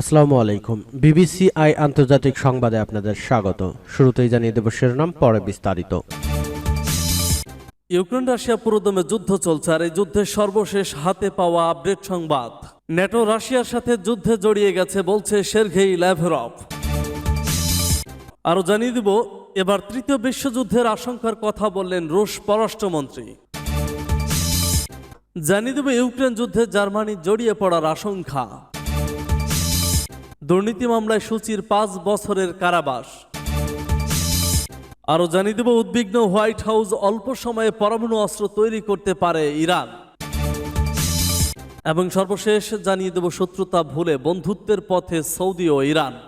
আসসালামু আলাইকুম। BBC I আন্তর্জাতিক সংবাদে আপনাদের স্বাগত। শুরুতেই জানিয়ে দেব শিরোনাম, পরে বিস্তারিত। ইউক্রেন রাশিয়া পুরোদমে যুদ্ধ চলছে আর এই যুদ্ধের সর্বশেষ হাতে পাওয়া আপডেট সংবাদ। ন্যাটো রাশিয়ার সাথে যুদ্ধে জড়িয়ে গেছে বলছে সের্ঘেই ল্যাভরভ। আরও জানিয়ে দিব, এবার তৃতীয় বিশ্বযুদ্ধের আশঙ্কার কথা বললেন রুশ পররাষ্ট্রমন্ত্রী। জানিয়ে দেব, ইউক্রেন যুদ্ধে জার্মানি জড়িয়ে পড়ার আশঙ্কা। দুর্নীতি মামলায় সূচির পাঁচ বছরের কারাবাস। আরও জানিয়ে দেব, উদ্বিগ্ন হোয়াইট হাউস অল্প সময়ে পরমাণু অস্ত্র তৈরি করতে পারে ইরান। এবং সর্বশেষ জানিয়ে দেব, শত্রুতা ভুলে বন্ধুত্বের পথে সৌদি ও ইরান।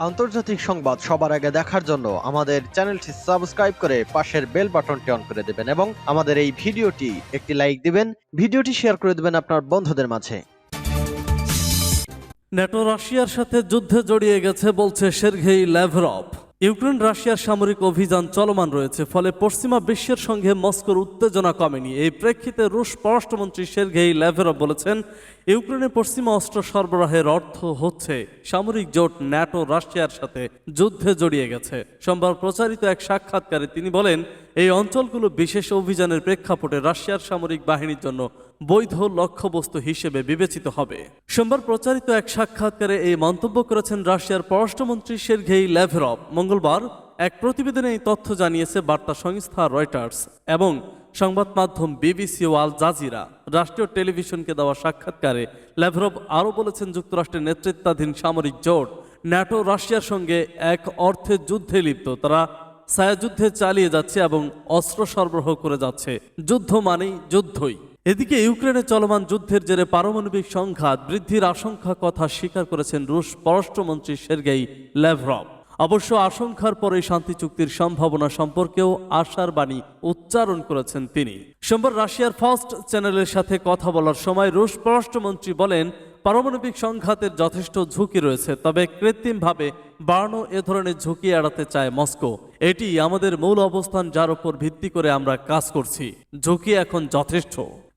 আন্তর্জাতিক সংবাদ সবার আগে দেখার জন্য আমাদের চ্যানেলটি সাবস্ক্রাইব করে পাশের বেল বাটনটি অন করে দেবেন এবং আমাদের এই ভিডিওটি একটি লাইক দিবেন, ভিডিওটি শেয়ার করে দেবেন আপনার বন্ধুদের মাঝে। ন্যাটো রাশিয়ার সাথে যুদ্ধে জড়িয়ে গেছে বলছে সের্ঘেই ল্যাভরভ। ইউক্রেন, রাশিয়ার সামরিক অভিযান চলমান রয়েছে, ফলে পশ্চিমা বিশ্বের সঙ্গে মস্কোর উত্তেজনা কমেনি। এই প্রেক্ষিতে রুশ পররাষ্ট্রমন্ত্রী সের্ঘেই ল্যাভরভ বলেছেন, ইউক্রেনে পশ্চিমা অস্ত্র সরবরাহের অর্থ হচ্ছে সামরিক জোট ন্যাটো রাশিয়ার সাথে যুদ্ধে জড়িয়ে গেছে। সোমবার প্রচারিত এক সাক্ষাৎকারে তিনি বলেন, এই অঞ্চলগুলো বিশেষ অভিযানের প্রেক্ষাপটে রাশিয়ার সামরিক বাহিনীর জন্য বৈধ লক্ষ্যবস্তু হিসেবে বিবেচিত হবে। সোমবার প্রচারিত এক সাক্ষাৎকারে এই মন্তব্য করেছেন রাশিয়ার পররাষ্ট্রমন্ত্রী সের্ঘেই ল্যাভরভ মঙ্গলবার এক প্রতিবেদনে এই তথ্য জানিয়েছে বার্তা সংস্থা রয়টার্স এবং সংবাদ মাধ্যম বিবিসি ও আল জাজিরা। রাষ্ট্রীয় টেলিভিশনকে দেওয়া সাক্ষাৎকারে ল্যাভরভ আরও বলেছেন যুক্তরাষ্ট্রের নেতৃত্বাধীন সামরিক জোট ন্যাটো রাশিয়ার সঙ্গে এক অর্থে যুদ্ধে লিপ্ত। তারা ছায়াযুদ্ধে চালিয়ে যাচ্ছে এবং অস্ত্র সরবরাহ করে যাচ্ছে। যুদ্ধ মানেই যুদ্ধই। এদিকে ইউক্রেনে চলমান যুদ্ধের জেরে পারমাণবিক সংঘাত বৃদ্ধির আশঙ্কা কথা স্বীকার করেছেন রুশ পররাষ্ট্রমন্ত্রী সের্গেই ল্যাভরভ অবশ্য আশঙ্কার পরে শান্তি চুক্তির সম্ভাবনা সম্পর্কেও আশার বাণী উচ্চারণ করেছেন তিনি। সোমবার রাশিয়ার ফার্স্ট চ্যানেলের সাথে কথা বলার সময় রুশ পররাষ্ট্রমন্ত্রী বলেন, পারমাণবিক সংঘাতের যথেষ্ট ঝুঁকি রয়েছে, তবে কৃত্রিমভাবে বাড়ানো এ ধরনের ঝুঁকি এড়াতে চায় মস্কো। এটি আমাদের মূল অবস্থান যার উপর ভিত্তি করে আমরা কাজ করছি। ঝুঁকি এখন যথেষ্ট।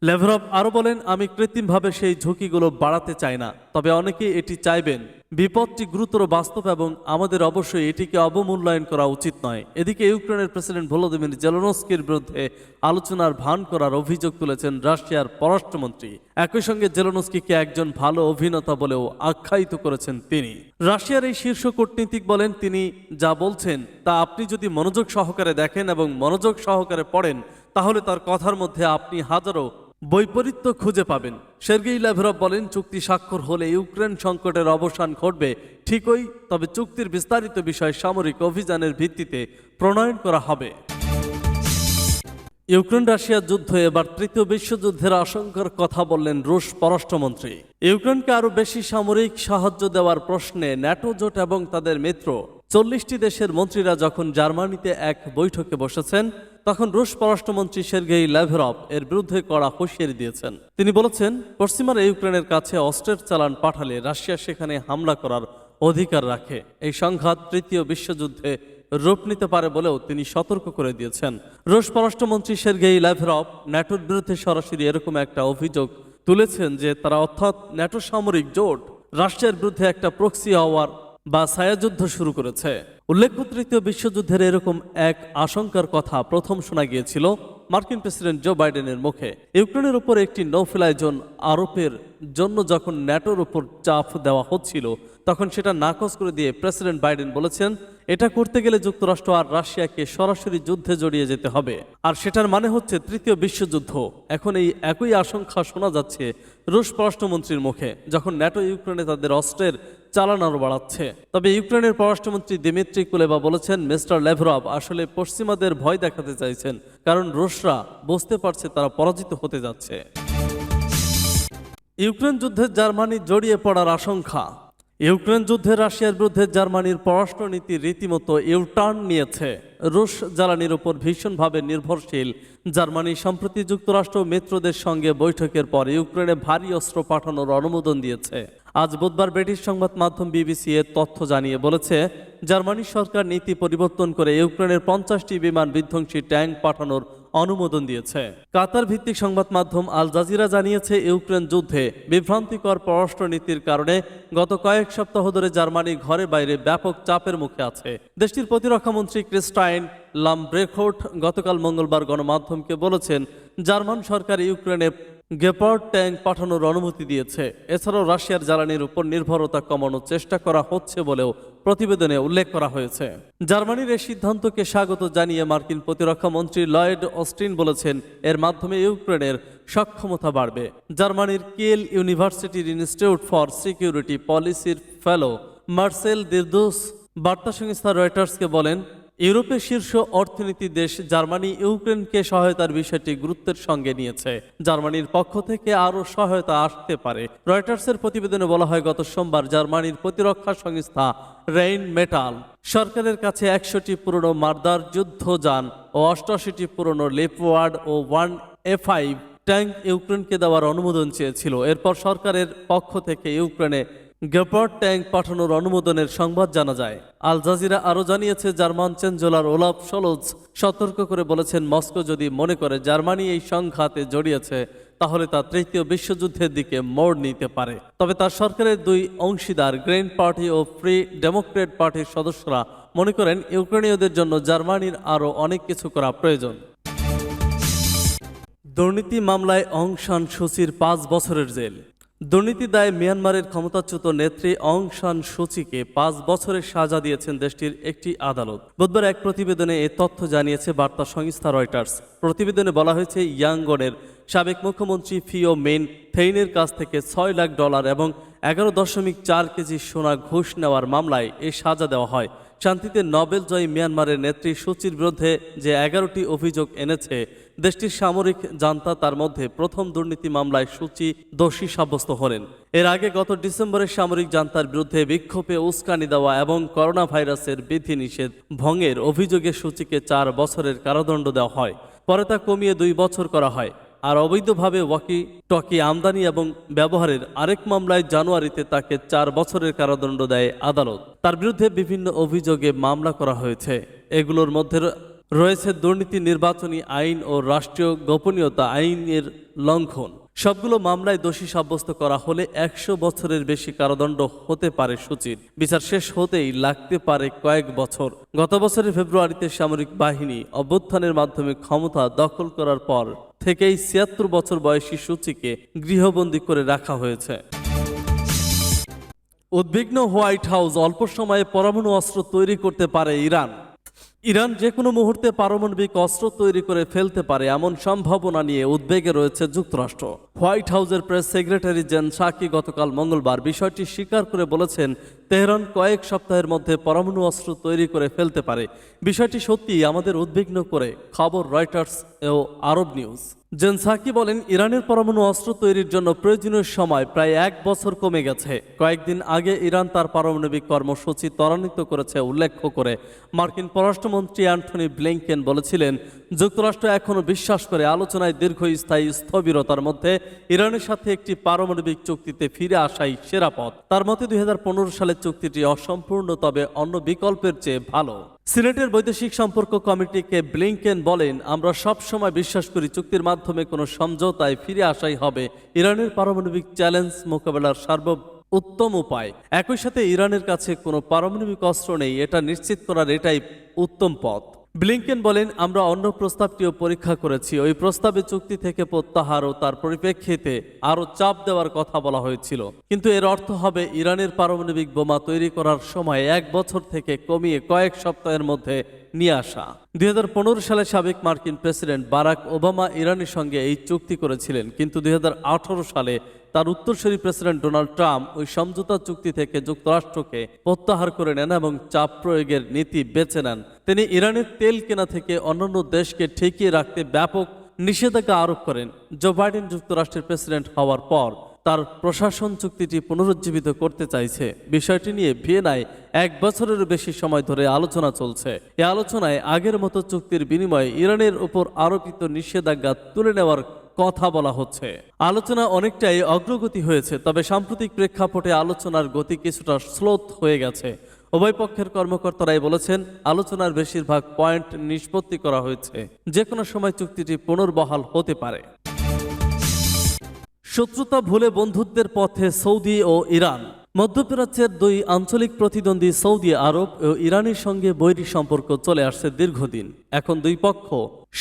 লেভরভ আরও বলেন, আমি কৃত্রিমভাবে সেই ঝুঁকিগুলো বাড়াতে চাই না। তবে অনেকেই এটি চাইবেন। বিপদটি গুরুতর বাস্তব এবং আমাদের অবশ্যই এটিকে অবমূল্যায়ন করা উচিত নয়। এদিকে ইউক্রেনের প্রেসিডেন্ট ভলোদিমির জেলনস্কির বিরুদ্ধে আলোচনার ভান করার অভিযোগ তুলেছেন রাশিয়ার পররাষ্ট্রমন্ত্রী। একই সঙ্গে জেলনস্কিকে একজন ভালো অভিনেতা বলেও আখ্যায়িত করেছেন তিনি। রাশিয়ার এই শীর্ষ কূটনীতিক বলেন, তিনি যা বলছেন, তা আপনি যদি মনোযোগ সহকারে দেখেন এবং মনোযোগ সহকারে পড়েন, তাহলে তার কথার মধ্যে আপনি হাজারো বৈপরীত্য খুঁজে পাবেন। সের্গেই ল্যাভরভ বলেন, চুক্তি স্বাক্ষর হলে ইউক্রেন সংকটের অবসান ঘটবে ঠিকই, তবে চুক্তির বিস্তারিত বিষয় সামরিক অভিযানের ভিত্তিতে প্রণয়ন করা হবে। ইউক্রেন রাশিয়া যুদ্ধ এবার তৃতীয় বিশ্বযুদ্ধের আশঙ্কার কথা বললেন রুশ পররাষ্ট্রমন্ত্রী। ইউক্রেনকে আরও বেশি সামরিক সাহায্য দেওয়ার প্রশ্নে ন্যাটো জোট এবং তাদের মিত্র। চল্লিশটি দেশের মন্ত্রীরা যখন জার্মানিতে এক বৈঠকে বসেছেন তখন রুশ পররাষ্ট্রমন্ত্রী সের্গেই ল্যাভরভ এর বিরুদ্ধে কড়া হুঁশিয়ারি দিয়েছেন। তিনি বলেছেন, পশ্চিমারা ইউক্রেনের কাছে অস্ত্রের চালান পাঠালে রাশিয়া সেখানে হামলা করার অধিকার রাখে। এই সংঘাত তৃতীয় বিশ্বযুদ্ধে রূপ নিতে পারে বলেও তিনি সতর্ক করে দিয়েছেন। রুশ পররাষ্ট্রমন্ত্রী সের্গেই ল্যাভরভ ন্যাটোর বিরুদ্ধে সরাসরি এরকম একটা অভিযোগ তুলেছেন যে তারা অর্থাৎ ন্যাটো সামরিক জোট রাশিয়ার বিরুদ্ধে একটা প্রক্সি হওয়ার বা ছায়াযুদ্ধ শুরু করেছে। উল্লেখ্য তৃতীয় বিশ্বযুদ্ধের এরকম এক আশঙ্কার কথা প্রথম শোনা গিয়েছিল মার্কিন প্রেসিডেন্ট জো বাইডেনের মুখে। ইউক্রেনের উপর একটি নৌফেলায় জোন আরোপের জন্য যখন ন্যাটোর উপর চাপ দেওয়া হচ্ছিল, তখন সেটা নাকচ করে দিয়ে প্রেসিডেন্ট বাইডেন বলেছেন, এটা করতে গেলে যুক্তরাষ্ট্র আর রাশিয়াকে সরাসরি যুদ্ধে জড়িয়ে যেতে হবে। আর সেটার মানে হচ্ছে তৃতীয় বিশ্বযুদ্ধ। এখন এই একই আশঙ্কা শোনা যাচ্ছে রুশ পররাষ্ট্রমন্ত্রীর মুখে, যখন ন্যাটো ইউক্রেনে তাদের অস্ত্রের চালান আরও বাড়াচ্ছে। তবে ইউক্রেনের পররাষ্ট্রমন্ত্রী দিমিত্রি কুলেবা বলেছেন, মিস্টার লেভরভ আসলে পশ্চিমাদের ভয় দেখাতে চাইছেন, কারণ রুশরা বুঝতে পারছে তারা পরাজিত হতে যাচ্ছে। ইউক্রেন যুদ্ধে জার্মানি জড়িয়ে পড়ার আশঙ্কা। ইউক্রেন যুদ্ধে রাশিয়ার বিরুদ্ধে জার্মানির পররাষ্ট্রনীতি রীতিমতো ইউটার্ন নিয়েছে। রুশ জ্বালানির উপর ভীষণভাবে নির্ভরশীল। জার্মানি, সম্প্রতি যুক্তরাষ্ট্র মিত্রদের সঙ্গে বৈঠকের পর ইউক্রেনে ভারী অস্ত্র পাঠানোর অনুমোদন দিয়েছে। আজ বুধবার ব্রিটিশ সংবাদ মাধ্যম বিবিসি এর তথ্য জানিয়ে বলেছে জার্মানি সরকার নীতি পরিবর্তন করে ইউক্রেনের পঞ্চাশটি বিমান বিধ্বংসী ট্যাঙ্ক পাঠানোর অনুমোদন দিয়েছে। কাতার ভিত্তিক সংবাদ মাধ্যম আল জাজিরা জানিয়েছে, ইউক্রেন যুদ্ধে বিভ্রান্তিকর পররাষ্ট্রনীতির কারণে গত কয়েক সপ্তাহ ধরে জার্মানি ঘরে বাইরে ব্যাপক চাপের মুখে আছে। দেশটির প্রতিরক্ষামন্ত্রী ক্রিস্টাইন লামব্রেখোট গতকাল মঙ্গলবার গণমাধ্যমকে বলেছেন, জার্মান সরকার ইউক্রেনে গেপার্ড ট্যাঙ্ক পাঠানোর অনুমতি দিয়েছে। এছাড়াও রাশিয়ার জ্বালানির উপর নির্ভরতা কমানোর চেষ্টা করা হচ্ছে বলেও প্রতিবেদনে উল্লেখ করা হয়েছে। জার্মানির এই সিদ্ধান্তকে স্বাগত জানিয়ে মার্কিন প্রতিরক্ষা মন্ত্রী লয়েড অস্টিন বলেছেন, এর মাধ্যমে ইউক্রেনের সক্ষমতা বাড়বে। জার্মানির কেল ইউনিভার্সিটির ইনস্টিটিউট ফর সিকিউরিটি পলিসির ফেলো মার্সেল দিরদুস বার্তা সংস্থা রয়টার্সকে বলেন ইউরোপের শীর্ষ অর্থনীতি দেশ জার্মানি, ইউক্রেনকে সহায়তার বিষয়টি গুরুত্বের সঙ্গে নিয়েছে। জার্মানির পক্ষ থেকে আরও সহায়তা আসতে পারে। রয়টার্সের প্রতিবেদনে বলা হয়, গত সোমবার জার্মানির প্রতিরক্ষা সংস্থা রেইন মেটাল সরকারের কাছে একশোটি পুরনো মার্দার যুদ্ধযান ও অষ্টআশিটি পুরনো লেপওয়ার্ড ও ওয়ান এ ফাইভ ট্যাঙ্ক ইউক্রেনকে দেওয়ার অনুমোদন চেয়েছিল। এরপর সরকারের পক্ষ থেকে ইউক্রেনে গেপার্ড ট্যাঙ্ক পাঠানোর অনুমোদনের সংবাদ জানা যায়। আল জাজিরা আরও জানিয়েছে, জার্মান চ্যান্সেলর ওলাফ সলোজ সতর্ক করে বলেছেন, মস্কো যদি মনে করে জার্মানি এই সংঘাতে জড়িয়েছে, তাহলে তা তৃতীয় বিশ্বযুদ্ধের দিকে মোড় নিতে পারে। তবে তার সরকারের দুই অংশীদার, গ্রেন পার্টি ও ফ্রি ডেমোক্রেট পার্টির সদস্যরা মনে করেন, ইউক্রেনীয়দের জন্য জার্মানির আরও অনেক কিছু করা প্রয়োজন। দুর্নীতি মামলায় অং সান সুচির পাঁচ বছরের জেল। দুর্নীতি দায়ে মিয়ানমারের ক্ষমতাচ্যুত নেত্রী অং সান সুচিকে পাঁচ বছরের সাজা দিয়েছেন দেশটির একটি আদালত। বুধবার এক প্রতিবেদনে এ তথ্য জানিয়েছে বার্তা সংস্থা রয়টার্স। প্রতিবেদনে বলা হয়েছে ইয়াঙ্গনের সাবেক মুখ্যমন্ত্রী ফিও মেন থেইনের কাছ থেকে ছয় লাখ ডলার এবং এগারো দশমিক চার কেজি সোনা ঘুষ নেওয়ার মামলায় এ সাজা দেওয়া হয়। শান্তিতে নোবেল জয়ী মিয়ানমারের নেত্রী সূচির বিরুদ্ধে যে এগারোটি অভিযোগ এনেছে দেশটির সামরিক জান্তা তার মধ্যে প্রথম দুর্নীতি মামলায় সূচি দোষী সাব্যস্ত হলেন। এর আগে গত ডিসেম্বরে সামরিক জান্তার বিরুদ্ধে বিক্ষোভে উস্কানি দেওয়া এবং করোনা ভাইরাসের বিধিনিষেধ ভঙ্গের অভিযোগে সূচিকে চার বছরের কারাদণ্ড দেওয়া হয়। পরে তা কমিয়ে দুই বছর করা হয়। আর অবৈধভাবে ওয়াকি টকি আমদানি এবং ব্যবহারের আরেক মামলায় জানুয়ারিতে তাকে চার বছরের কারাদণ্ড দেয় আদালত। তার বিরুদ্ধে বিভিন্ন অভিযোগে মামলা করা হয়েছে। এগুলোর মধ্যে রয়েছে দুর্নীতি নির্বাচনী আইন ও রাষ্ট্রীয় গোপনীয়তা আইনের লঙ্ঘন। সবগুলো মামলায় দোষী সাব্যস্ত করা হলে একশো বছরের বেশি কারাদণ্ড হতে পারে সূচির বিচার শেষ হতেই লাগতে পারে কয়েক বছর। গত বছরের ফেব্রুয়ারিতে সামরিক বাহিনী অভ্যুত্থানের মাধ্যমে ক্ষমতা দখল করার পর থেকেই ছিয়াত্তর বছর বয়সী সূচিকে গৃহবন্দী করে রাখা হয়েছে। উদ্বিগ্ন হোয়াইট হাউস অল্প সময়ে পরমাণু অস্ত্র তৈরি করতে পারে ইরান। ইরান যে কোনো মুহূর্তে পারমাণবিক অস্ত্র তৈরি করে ফেলতে পারে এমন সম্ভাবনা নিয়ে উদ্বেগে রয়েছে যুক্তরাষ্ট্র। হোয়াইট হাউসের প্রেস সেক্রেটারি জেন সাকি গতকাল মঙ্গলবার বিষয়টি স্বীকার করে বলেছেন, তেহরান কয়েক সপ্তাহের মধ্যে পরমাণু অস্ত্র তৈরি করে ফেলতে পারে। বিষয়টি সত্যিই আমাদের উদ্বিগ্ন করে, খবর রয়টার্স ও আরব নিউজ। জেন সাকি বলেন, ইরানের পরমাণু অস্ত্র তৈরির জন্য প্রয়োজনীয় সময় প্রায় এক বছর কমে গেছে। কয়েকদিন আগে ইরান তার পারমাণবিক কর্মসূচি ত্বরান্বিত করেছে উল্লেখ করে মার্কিন পররাষ্ট্রমন্ত্রী অ্যান্থনি ব্লিংকেন বলেছিলেন যুক্তরাষ্ট্র এখনও বিশ্বাস করে আলোচনায় দীর্ঘস্থায়ী স্থবিরতার মধ্যে ইরানের সাথে একটি পারমাণবিক চুক্তিতে ফিরে আসাই সেরা পথ। তার মতে দুই হাজার পনেরো সালের চুক্তিটি অসম্পূর্ণ, তবে অন্য বিকল্পের চেয়ে ভালো। সিনেটের বৈদেশিক সম্পর্ক কমিটিকে ব্লিংকেন বলেন, আমরা সব সময় বিশ্বাস করি চুক্তির মাধ্যমে কোনো সমঝোতায় ফিরে আসাই হবে। ইরানের পারমাণবিক চ্যালেঞ্জ মোকাবেলার সার্ব উত্তম উপায়। একই সাথে ইরানের কাছে কোনো পারমাণবিক অস্ত্র নেই, এটা নিশ্চিত করার এটাই উত্তম পথ। ব্লিংকেন বলেন, আমরা অন্য প্রস্তাবটিও পরীক্ষা করেছি। ওই প্রস্তাবে চুক্তি থেকে প্রত্যাহার ও তার পরিপ্রেক্ষিতে আরও চাপ দেওয়ার কথা বলা হয়েছিল। কিন্তু এর অর্থ হবে, ইরানের পারমাণবিক বোমা তৈরি করার সময় এক বছর থেকে কমিয়ে কয়েক সপ্তাহের মধ্যে নিয়ে আসা। দুই হাজার পনেরো সালে সাবেক মার্কিন প্রেসিডেন্ট বারাক ওবামা ইরানের সঙ্গে এই চুক্তি করেছিলেন। কিন্তু দুই হাজার আঠারো সালে তার উত্তরসূরি প্রেসিডেন্ট ডোনাল্ড ট্রাম্প ওই সমঝোতা চুক্তি থেকে যুক্তরাষ্ট্রকে প্রত্যাহার করে নেন এবং চাপ প্রয়োগের নীতি বেছে নেন। তিনি ইরানের তেল কেনা থেকে অন্যান্য দেশকে ঠেকিয়ে রাখতে ব্যাপক নিষেধাজ্ঞা আরোপ করেন। জো বাইডেন যুক্তরাষ্ট্রের প্রেসিডেন্ট হওয়ার পর তার প্রশাসন চুক্তিটি পুনরুজ্জীবিত করতে চাইছে। বিষয়টি নিয়ে ভিয়েনায় এক বছরের বেশি সময় ধরে আলোচনা চলছে। এ আলোচনায় আগের মতো চুক্তির বিনিময়ে ইরানের উপর আরোপিত নিষেধাজ্ঞা তুলে নেওয়ার কথা বলা হচ্ছে। আলোচনা অনেকটাই অগ্রগতি হয়েছে, তবে সাম্প্রতিক প্রেক্ষাপটে আলোচনার গতি কিছুটা স্লোথ হয়ে গেছে। উভয় পক্ষের কর্মকর্তারাই বলেছেন, আলোচনার বেশিরভাগ পয়েন্ট নিষ্পত্তি করা হয়েছে। যে কোনো সময় চুক্তিটি পুনর্বহাল হতে পারে। শত্রুতা ভুলে বন্ধুত্বের পথে সৌদি ও ইরান। মধ্যপ্রাচ্যের দুই আঞ্চলিক প্রতিদ্বন্দ্বী সৌদি আরব ও ইরানের সঙ্গে বৈরী সম্পর্ক চলে আসছে দীর্ঘদিন। এখন দুই পক্ষ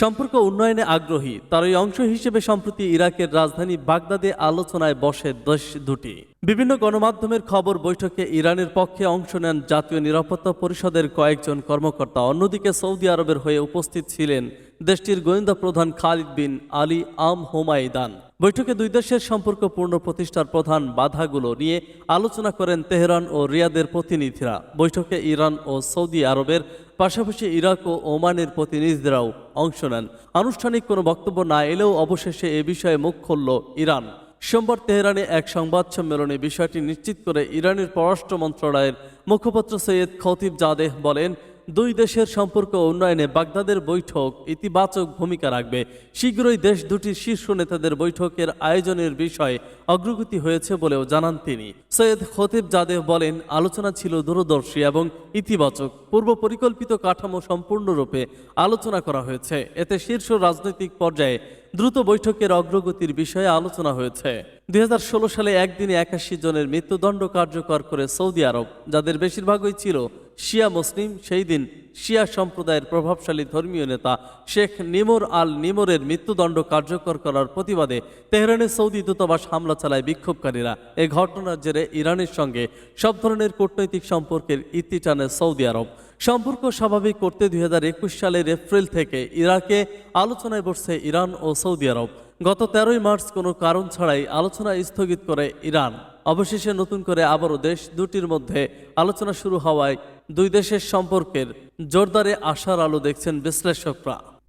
সম্পর্ক উন্নয়নে আগ্রহী। তার এই অংশ হিসেবে সম্প্রতি ইরাকের রাজধানী বাগদাদে আলোচনায় বসে দেশ দুটি। বিভিন্ন গণমাধ্যমের খবর বৈঠকে ইরানের পক্ষে অংশ নেন জাতীয় নিরাপত্তা পরিষদের কয়েকজন কর্মকর্তা। অন্যদিকে সৌদি আরবের হয়ে উপস্থিত ছিলেন দেশটির গোয়েন্দা প্রধান খালিদ বিন আলী আম হোমাইদান বৈঠকে দুই দেশের সম্পর্ক পূর্ণ প্রতিষ্ঠার প্রধান বাধাগুলো নিয়ে আলোচনা করেন তেহরান ও রিয়াদের প্রতিনিধিরা। বৈঠকে ইরান ও সৌদি আরবের পাশাপাশি ইরাক ও ওমানের প্রতিনিধিরাও অংশ নেন। আনুষ্ঠানিক কোনো বক্তব্য না এলেও অবশেষে এ বিষয়ে মুখ খুলল ইরান। সোমবার তেহরানে এক সংবাদ সম্মেলনে বিষয়টি নিশ্চিত করে ইরানের পররাষ্ট্র মন্ত্রণালয়ের মুখপাত্র সৈয়দ খতিব জাদেহ বলেন দুই দেশের সম্পর্ক উন্নয়নে বাগদাদের বৈঠক ইতিবাচক ভূমিকা রাখবে। শীঘ্রই দেশ দুটির শীর্ষ নেতাদের বৈঠকের আয়োজনের বিষয়ে অগ্রগতি হয়েছে বলেও জানান তিনি। সৈয়দ খতিব জাদেহ বলেন, আলোচনা ছিল দূরদর্শী এবং ইতিবাচক। পূর্ব পরিকল্পিত কাঠামো সম্পূর্ণরূপে আলোচনা করা হয়েছে। এতে শীর্ষ রাজনৈতিক পর্যায়ে দ্রুত বৈঠকের অগ্রগতির বিষয়ে আলোচনা হয়েছে। দুই হাজার ষোলো সালে একদিনে একাশি জনের মৃত্যুদণ্ড কার্যকর করে সৌদি আরব, যাদের বেশিরভাগই ছিল শিয়া মুসলিম সেই দিন শিয়া সম্প্রদায়ের প্রভাবশালী ধর্মীয় নেতা শেখ নিমর আল নিমরের মৃত্যুদণ্ড কার্যকর করার প্রতিবাদে তেহরানের সৌদি দূতাবাস হামলা চালায় বিক্ষোভকারীরা। এ ঘটনার জেরে ইরানের সঙ্গে সব ধরনের কূটনৈতিক সম্পর্কের ইতি টানে সৌদি আরব। সম্পর্ক স্বাভাবিক করতে দুই হাজার একুশ সালের এপ্রিল থেকে ইরাকে আলোচনায় বসছে ইরান ও সৌদি আরব। গত তেরোই মার্চ কোনো কারণ ছাড়াই আলোচনা স্থগিত করে ইরান। অবশেষে নতুন করে আবারও দেশ দুটির মধ্যে আলোচনা শুরু হওয়ায় দুই দেশের সম্পর্কের জোরদারে আশার আলো দেখছেন বিশ্লেষকরা।